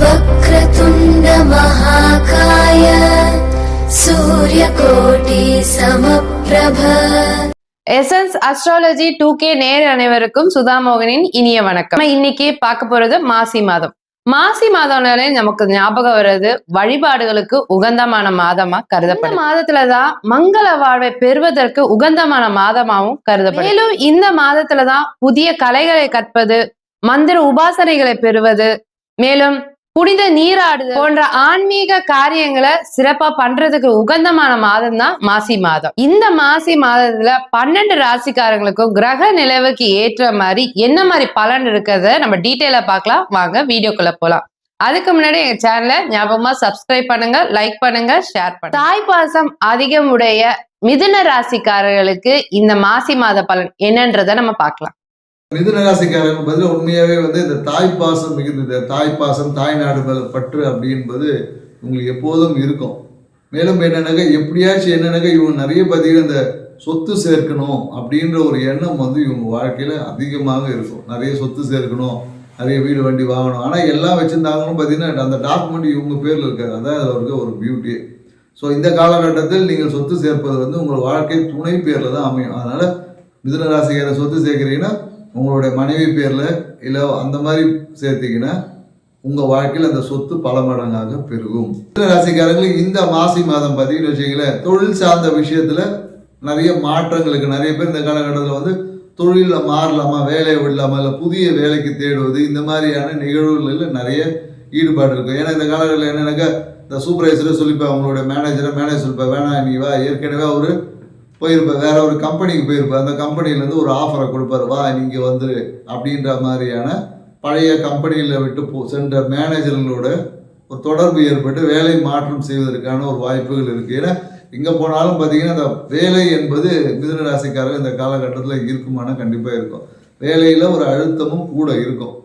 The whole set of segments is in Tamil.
वक्रतुण्ड महाकाय सूर्यकोटि समप्रभ எசன்ஸ் அஸ்ட்ராலஜி டூ கே நேர் அனைவருக்கும் சுதாமோகனின் இனிய வணக்கம் நம்ம இன்னைக்கு பார்க்க போறது மாசி மாதம் மாசி மாதம்னாலே நமக்கு ஞாபகம் வர்றது வழிபாடுகளுக்கு உகந்தமான மாதமா கருதப்படும் இந்த மாதத்துலதான் மங்கள வாழ்வை பெறுவதற்கு உகந்தமான மாதமாவும் கருதப்படும் மேலும் இந்த மாதத்துலதான் புதிய கலைகளை கற்பது மந்திர உபாசனைகளை பெறுவது மேலும் புனித நீராடுதல் போன்ற ஆன்மீக காரியங்களை சிறப்பா பண்றதுக்கு உகந்தமான மாதம் தான் மாசி மாதம். இந்த மாசி மாதத்துல பன்னெண்டு ராசிக்காரங்களுக்கும் கிரக நிலவுக்கு ஏற்ற மாதிரி என்ன மாதிரி பலன் இருக்கிறத நம்ம டீட்டெயிலா பார்க்கலாம். வாங்க வீடியோக்குள்ள போலாம். அதுக்கு முன்னாடி எங்க சேனலை ஞாபகமா சப்ஸ்கிரைப் பண்ணுங்க லைக் பண்ணுங்க ஷேர் பண்ணுங்க. தாய் பாசம் அதிகம் உடைய மிதுன ராசிக்காரர்களுக்கு இந்த மாசி மாத பலன் என்னன்றத நம்ம பார்க்கலாம். மிதுன ராசிக்காரங்க பதில் உண்மையாகவே வந்து இந்த தாய் பாசம் மிகுந்தது. தாய் பாசம் தாய் நாடு பற்று அப்படின்பது உங்களுக்கு எப்போதும் இருக்கும். மேலும் என்னன்னாக்கா எப்படியாச்சும் என்னன்னாக்கா இவங்க நிறைய பார்த்தீங்கன்னா இந்த சொத்து சேர்க்கணும் அப்படின்ற ஒரு எண்ணம் வந்து இவங்க வாழ்க்கையில் அதிகமாக இருக்கும். நிறைய சொத்து சேர்க்கணும் நிறைய வீடு வண்டி வாங்கணும். ஆனால் எல்லாம் வச்சுருந்தாங்கன்னு பார்த்தீங்கன்னா அந்த டாக்குமெண்ட் இவங்க பேரில் இருக்காது. அதான் அவருக்கு ஒரு பியூட்டி ஸோ இந்த காலகட்டத்தில் நீங்கள் சொத்து சேர்ப்பது வந்து உங்கள் வாழ்க்கை துணை பேரில் தான் அமையும். அதனால் மிதுன ராசிக்கார சொத்து சேர்க்குறீங்கன்னா உங்களுடைய மனைவி பேரில் இல்லை அந்த மாதிரி சேர்த்தீங்கன்னா உங்கள் வாழ்க்கையில் அந்த சொத்து பல மடங்காக பெருகும். மிதுன ராசிக்காரங்களுக்கு இந்த மாசி மாதம் பார்த்தீங்கன்னு வச்சுங்களேன் தொழில் சார்ந்த விஷயத்தில் நிறைய மாற்றங்களுக்கு நிறைய பேர் இந்த காலகட்டத்தில் வந்து தொழிலில் மாறலாமா வேலையை விடலாமா இல்லை புதிய வேலைக்கு தேடுவது இந்த மாதிரியான நிகழ்வுகளில் நிறைய ஈடுபாடு இருக்கும் ஏன்னா இந்த காலகட்டத்தில் என்னென்னாக்கா இந்த சூப்பர்வைசரை சொல்லிப்பேன் அவங்களுடைய மேனேஜரை மேனேஜர் சொல்லிப்பேன் வேணாம் நீ வா. ஏற்கனவே அவர் போயிருப்பேன் வேற ஒரு கம்பெனிக்கு போயிருப்பேன் அந்த கம்பெனிலேருந்து ஒரு ஆஃபரை கொடுப்பாரு வா நீங்கள் வந்துரு அப்படின்ற மாதிரியான பழைய கம்பெனியில் விட்டு போ சென்ற மேனேஜர்களோட ஒரு தொடர்பு ஏற்பட்டு வேலை மாற்றம் செய்வதற்கான ஒரு வாய்ப்புகள் இருக்குது ஏன்னா எங்கே போனாலும் பார்த்தீங்கன்னா அந்த வேலை என்பது மிதனராசிக்காரர் இந்த காலகட்டத்தில் இருக்குமானா கண்டிப்பாக இருக்கும். வேலையில் ஒரு அழுத்தமும் கூட இருக்கும்.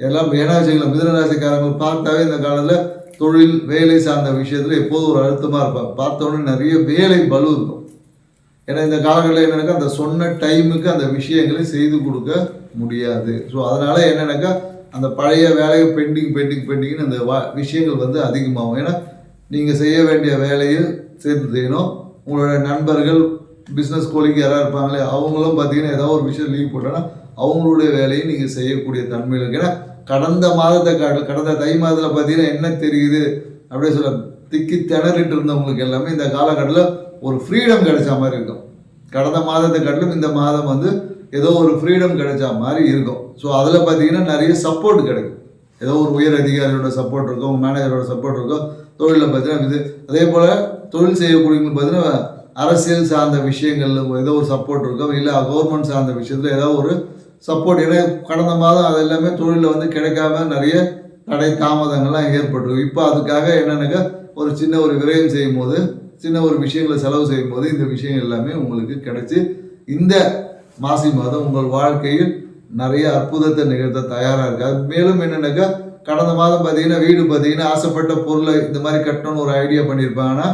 எல்லாம் ஏன்னா வச்சுக்கலாம் பார்த்தாவே இந்த காலத்தில் தொழில் வேலை சார்ந்த விஷயத்தில் எப்போதும் ஒரு அழுத்தமாக இருப்பாங்க. பார்த்த உடனே நிறைய வேலை பலு இருக்கும். ஏன்னா இந்த காலகட்டத்தில் என்னென்னாக்கா அந்த சொன்ன டைமுக்கு அந்த விஷயங்களை செய்து கொடுக்க முடியாது. ஸோ அதனால் என்னென்னாக்கா அந்த பழைய வேலையை பெண்டிங் பெண்டிங் பெண்டிங்னு அந்த வா விஷயங்கள் வந்து அதிகமாகும். ஏன்னா நீங்கள் செய்ய வேண்டிய வேலையை சேர்த்து செய்யணும். உங்களோட நண்பர்கள் பிஸ்னஸ் கோலிக்கு யாராவது இருப்பாங்களே அவங்களும் பார்த்தீங்கன்னா ஏதாவது ஒரு விஷயம் லீவ் போட்டோன்னா அவங்களுடைய வேலையை நீங்கள் செய்யக்கூடிய தன்மையில் இருக்கு. ஏன்னா கடந்த மாதத்தை காட்டில் கடந்த தை மாதத்தில் பார்த்தீங்கன்னா என்ன தெரியுது? அப்படியே சொல்ல திக்கி திணறிட்டு இருந்தவங்களுக்கு எல்லாமே இந்த காலகட்டத்தில் ஒரு ஃப்ரீடம் கிடைச்ச மாதிரி இருக்கும். கடந்த மாதத்தை கட்டிலும் இந்த மாதம் வந்து ஏதோ ஒரு ஃப்ரீடம் கிடைச்ச மாதிரி இருக்கும். ஸோ அதில் பார்த்தீங்கன்னா நிறைய சப்போர்ட் கிடைக்கும். ஏதோ ஒரு உயர் அதிகாரியோட சப்போர்ட் இருக்கும் மேனேஜரோட சப்போர்ட் இருக்கும் தொழிலில் பார்த்தீங்கன்னா இது அதே போல் தொழில் செய்யக்கூடியவங்களுக்கு பார்த்தீங்கன்னா அரசியல் சார்ந்த விஷயங்கள்ல ஏதோ ஒரு சப்போர்ட் இருக்கும் இல்லை கவர்மெண்ட் சார்ந்த விஷயத்தில் ஏதோ ஒரு சப்போர்ட் ஏன்னா கடந்த மாதம் அது எல்லாமே தொழிலில் வந்து கிடைக்காம நிறைய தடை தாமதங்கள்லாம் ஏற்பட்டிருக்கும் இப்போ அதுக்காக என்னென்னாக்கா ஒரு சின்ன ஒரு விரயம் செய்யும் போது சின்ன ஒரு விஷயங்களை செலவு செய்யும் போது இந்த விஷயம் எல்லாமே உங்களுக்கு கிடைச்சி இந்த மாசி மாதம் உங்கள் வாழ்க்கையில் நிறைய அற்புதத்தை நிகழ்த்த தயாராக இருக்குது அது மேலும் என்னென்னாக்கா கடந்த மாதம் பார்த்தீங்கன்னா வீடு பார்த்தீங்கன்னா ஆசைப்பட்ட பொருளை இந்த மாதிரி கட்டணும்னு ஒரு ஐடியா பண்ணியிருப்பாங்கன்னா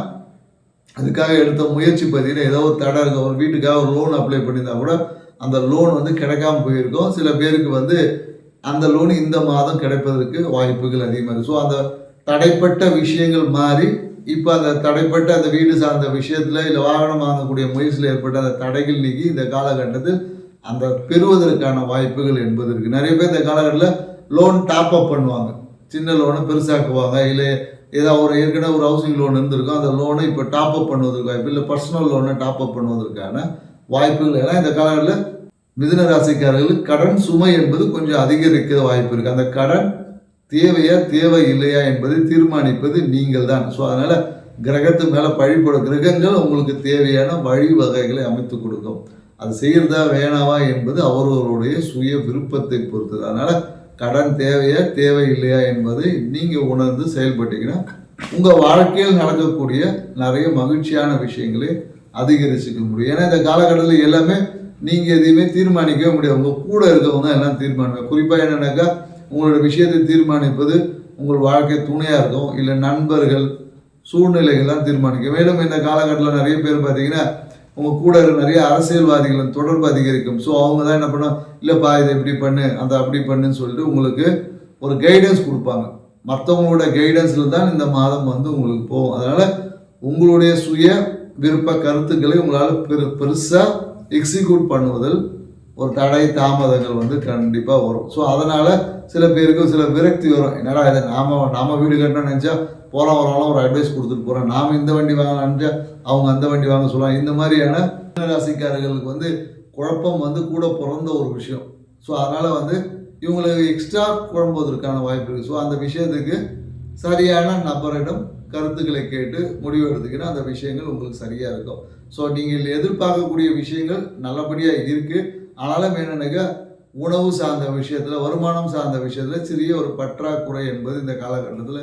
அதுக்காக எடுத்த முயற்சி பார்த்தீங்கன்னா ஏதோ ஒரு தடை இருக்கும் ஒரு வீட்டுக்காக ஒரு லோன் அப்ளை பண்ணியிருந்தா கூட அந்த லோன் வந்து கிடைக்காம போயிருக்கும். சில பேருக்கு வந்து அந்த லோன் இந்த மாதம் கிடைப்பதற்கு வாய்ப்புகள் அதிகமாக இருக்குது ஸோ அந்த தடைப்பட்ட விஷயங்கள் மாறி இப்போ அந்த தடைப்பட்ட அந்த வீடு சார்ந்த விஷயத்தில் இல்லை வாகனம் வாங்கக்கூடிய முயற்சியில் ஏற்பட்ட அந்த தடைகள் நீக்கி இந்த காலகட்டத்தில் அந்த பெறுவதற்கான வாய்ப்புகள் என்பது இருக்குது நிறைய பேர் இந்த காலகட்டத்தில் லோன் டாப் அப் பண்ணுவாங்க. சின்ன லோனை பெருசாக்குவாங்க. இல்லை ஏதாவது ஒரு ஏற்கனவே ஒரு ஹவுசிங் லோன் இருந்திருக்கும். அந்த லோனை இப்போ டாப் அப் பண்ணுவதற்கு வாய்ப்பு இல்லை. பர்சனல் லோனை டாப் அப் பண்ணுவதற்கான வாய்ப்புகள். ஏன்னா இந்த காலகட்டத்தில் மிதுன ராசிக்காரர்களுக்கு கடன் சுமை என்பது கொஞ்சம் அதிகரிக்க வாய்ப்பு இருக்குது அந்த கடன் தேவையா தேவை இல்லையா என்பதை தீர்மானிப்பது நீங்கள் தான் ஸோ அதனால் கிரகத்து மேலே பழிப்பட கிரகங்கள் உங்களுக்கு தேவையான வழிவகைகளை அமைத்து கொடுக்கும். அது செய்கிறதா வேணாவா என்பது அவரவருடைய சுய விருப்பத்தை பொறுத்தது. அதனால் கடன் தேவையா தேவை இல்லையா என்பதை நீங்கள் உணர்ந்து செயல்பட்டீங்கன்னா உங்கள் வாழ்க்கையில் நடக்கக்கூடிய நிறைய மகிழ்ச்சியான விஷயங்களை அதிகரிச்சுக்க முடியும். ஏன்னா இந்த காலகட்டத்தில் எல்லாமே நீங்கள் எதையுமே தீர்மானிக்கவே முடியாது. உங்கள் கூட இருக்கவங்க எல்லாம் தீர்மானிக்கும் குறிப்பாக என்னென்னாக்கா உங்களோட விஷயத்தை தீர்மானிப்பது உங்கள் வாழ்க்கை துணையாக இருக்கும். இல்லை நண்பர்கள் சூழ்நிலைகள்லாம் தீர்மானிக்கும். மேலும் இந்த காலகட்டத்தில் நிறைய பேர் பார்த்தீங்கன்னா உங்கள் கூட இருக்கிற நிறைய அரசியல்வாதிகளின் தொடர்பு அதிகரிக்கும். ஸோ அவங்க தான் என்ன பண்ணோம்? இல்லைப்பா இதை இப்படி பண்ணு அதை அப்படி பண்ணுன்னு சொல்லிட்டு உங்களுக்கு ஒரு கைடன்ஸ் கொடுப்பாங்க. மற்றவங்களோட கைடன்ஸில் தான் இந்த மாதம் வந்து உங்களுக்கு போகும். அதனால் உங்களுடைய சுய விருப்ப கருத்துக்களை உங்களால் பெரு பெருசாக எக்ஸிக்யூட் பண்ணுவதில் ஒரு தடை தாமதங்கள் வந்து கண்டிப்பாக வரும். ஸோ அதனால் சில பேருக்கு சில விரக்தி வரும். என்னடா இதை நாம் நாம் வீடு கட்டணும்னு நினச்சா போகிற வரலாம் ஒரு அட்வைஸ் கொடுத்துட்டு போகிறோம் நாம் இந்த வண்டி வாங்கலாம்னு அவங்க அந்த வண்டி வாங்க சொல்லலாம் இந்த மாதிரியான ராசிக்காரர்களுக்கு வந்து குழப்பம் வந்து கூட பிறந்த ஒரு விஷயம். ஸோ அதனால் வந்து இவங்களுக்கு எக்ஸ்ட்ரா குழம்புவதற்கான வாய்ப்பு இருக்குது ஸோ அந்த விஷயத்துக்கு சரியான நபரிடம் கருத்துக்களை கேட்டு முடிவு எடுத்துக்கினா அந்த விஷயங்கள் உங்களுக்கு சரியாக இருக்கும். ஸோ நீங்கள் எதிர்பார்க்கக்கூடிய விஷயங்கள் நல்லபடியாக இருக்குது ஆனாலும் என்னென்னாக்கா உணவு சார்ந்த விஷயத்தில் வருமானம் சார்ந்த விஷயத்தில் சிறிய ஒரு பற்றாக்குறை என்பது இந்த காலகட்டத்தில்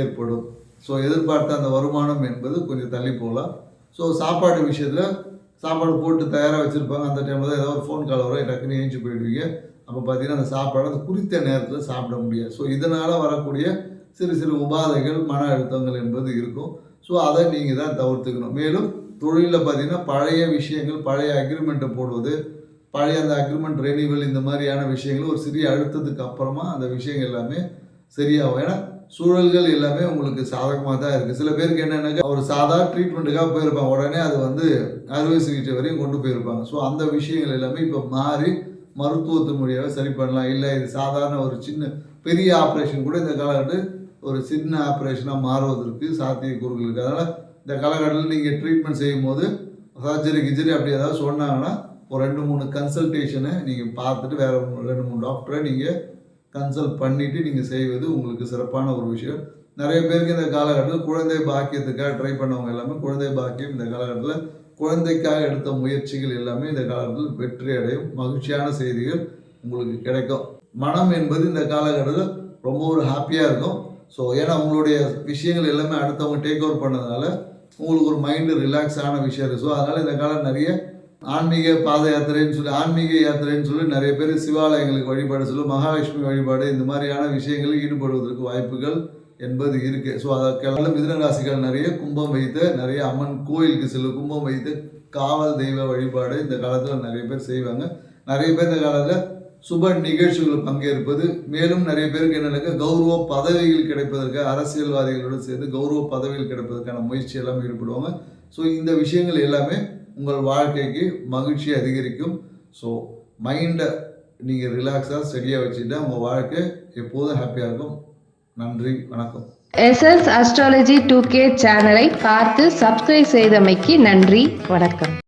ஏற்படும். ஸோ எதிர்பார்த்த அந்த வருமானம் என்பது கொஞ்சம் தள்ளி போகலாம். ஸோ சாப்பாடு விஷயத்தில் சாப்பாடு போட்டு தயாராக வச்சுருப்பாங்க. அந்த டைமில் தான் ஏதாவது ஒரு ஃபோன் கால் வரும். டக்குன்னு ஏஞ்சி போயிடுவீங்க. அப்போ பார்த்தீங்கன்னா அந்த சாப்பாடு அந்த குறித்த நேரத்தில் சாப்பிட முடியாது. ஸோ இதனால் வரக்கூடிய சிறு சிறு உபாதைகள் மன அழுத்தங்கள் என்பது இருக்கும். ஸோ அதை நீங்கள் தான் தவிர்த்துக்கணும். மேலும் தொழிலில் பார்த்தீங்கன்னா பழைய விஷயங்கள் பழைய அக்ரிமெண்ட்டை போடுவது பழைய அந்த அக்ரிமெண்ட் ரெனிவல் இந்த மாதிரியான விஷயங்கள் ஒரு சிறிய அழுத்தத்துக்கு அப்புறமா அந்த விஷயங்கள் எல்லாமே சரியாகும். ஏன்னா சூழல்கள் எல்லாமே உங்களுக்கு சாதகமாக தான் இருக்குது சில பேருக்கு என்னென்னாக்கா ஒரு சாதா ட்ரீட்மெண்ட்டுக்காக போயிருப்பாங்க. உடனே அது வந்து அறுவை சிகிச்சை வரையும் கொண்டு போயிருப்பாங்க. ஸோ அந்த விஷயங்கள் எல்லாமே இப்போ மாறி மருத்துவத்தின் மூலியமாக சரி பண்ணலாம். இல்லை இது சாதாரண ஒரு சின்ன பெரிய ஆப்ரேஷன் கூட இந்த காலகட்டம் ஒரு சின்ன ஆப்ரேஷனாக மாறுவதற்கு சாத்தியக்கூறுகள் இருக்குது அதனால் இந்த காலகட்டத்தில் நீங்கள் ட்ரீட்மெண்ட் செய்யும் போது சர்ஜரி கிஜரி அப்படி ஏதாவது சொன்னாங்கன்னா ஒரு ரெண்டு மூணு கன்சல்டேஷனை நீங்கள் பார்த்துட்டு வேறு ரெண்டு மூணு டாக்டரை நீங்கள் கன்சல்ட் பண்ணிவிட்டு நீங்கள் செய்வது உங்களுக்கு சிறப்பான ஒரு விஷயம். நிறைய பேருக்கு இந்த காலகட்டத்தில் குழந்தை பாக்கியத்துக்காக ட்ரை பண்ணவங்க எல்லாமே குழந்தை பாக்கியம் இந்த காலகட்டத்தில். குழந்தைக்காக எடுத்த முயற்சிகள் எல்லாமே இந்த காலகட்டத்தில் வெற்றி அடையும். மகிழ்ச்சியான செய்திகள் உங்களுக்கு கிடைக்கும். மனம் என்பது இந்த காலகட்டத்தில் ரொம்ப ஒரு ஹாப்பியாக இருக்கும். ஸோ ஏன்னா உங்களுடைய விஷயங்கள் எல்லாமே அடுத்தவங்க டேக் ஓவர் பண்ணதுனால உங்களுக்கு ஒரு மைண்டு ரிலாக்ஸ் ஆன விஷயம் இருக்குது ஸோ அதனால் இந்த காலம் நிறைய ஆன்மீக பாத யாத்திரைன்னு சொல்லி ஆன்மீக யாத்திரைன்னு சொல்லி நிறைய பேர் சிவாலயங்களுக்கு வழிபாடு சொல்லி மகாலட்சுமி வழிபாடு இந்த மாதிரியான விஷயங்களில் ஈடுபடுவதற்கு வாய்ப்புகள் என்பது இருக்கு. ஸோ அதற்கெல்லாம் மிதனராசிகள் நிறைய கும்பம் வைத்து நிறைய அம்மன் கோயிலுக்கு செல்லும் கும்பம் வைத்து காவல் தெய்வ வழிபாடு இந்த காலத்தில் நிறைய பேர் செய்வாங்க. நிறைய பேர் இந்த காலத்தில் சுப நிகழ்ச்சிகளில் பங்கேற்பது மேலும் நிறைய பேருக்கு என்னென்னாக்கா கௌரவ பதவிகள் கிடைப்பதற்கு அரசியல்வாதிகளோடு சேர்ந்து கௌரவ பதவிகள் கிடைப்பதற்கான முயற்சி எல்லாம் ஈடுபடுவாங்க. ஸோ இந்த விஷயங்கள் எல்லாமே உங்கள் வாழ்க்கைக்கு மகிழ்ச்சி அதிகரிக்கும். ஸோ மைண்டை நீங்கள் ரிலாக்ஸாக ஸ்டடியாக வச்சுட்டா உங்கள் வாழ்க்கை எப்போதும் ஹாப்பியாக இருக்கும். நன்றி வணக்கம். எஸ்எஸ் அஸ்ட்ராலஜி டூ கே சேனலை பார்த்து சப்ஸ்கிரைப் செய்தமைக்கு நன்றி வணக்கம்.